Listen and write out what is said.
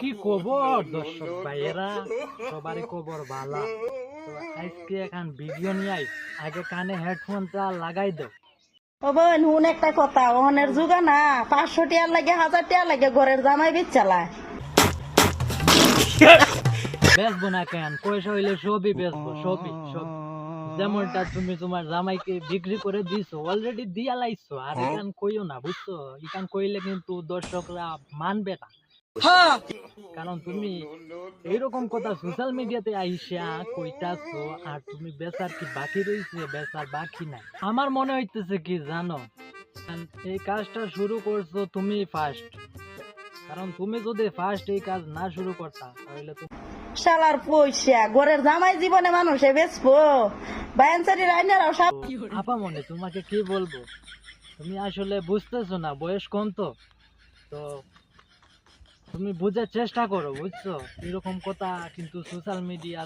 কি খবর দর্শক ভাইয়েরা? সবারই খবর ভালো। আজকে এখন ভিডিও নিয়ে আই আগে কানে হেডফোনটা লাগাই দাও ও বোন হুন একটা কথা ওহনের যুগা না পাঁচশো টিয়ার লাগে হাজার টিয়ার লাগে ঘরের জামাই বেচবো না কেন? পয়সা হইলে সবই বেচবো সবই সবই। যেমনটা তুমি তোমার জামাইকে বিক্রি করে দিছো অলরেডি দিয়া লাইছো। আর এখান কইও না বুঝছ? এখান কইলে কিন্তু দর্শকরা মানবে না। কারণ তুমি এইরকম কথা সোশ্যাল মিডিয়াতে আইসা কইতাছো আর তুমি বেচার কি বাকি রইছে বেচার বাকি নাই। আমার মনে হইতেছে কি জানো? এই কাজটা শুরু করছ তুমি ফার্স্ট কারণ তুমি যদি ফার্স্ট এই কাজ না শুরু করতা তাহলে তো শালার পয়সা ঘরের জামাই জীবনে মানুষে বেচবো। বায়ানসারি রাইনারাও সব আপা মনে তোমাকে কি বলব? তুমি আসলে বুঝতেছো না বয়স কম তো। তো তুমি বুঝার চেষ্টা করো বুঝছ? এরকম কথা কিন্তু সোশ্যাল মিডিয়া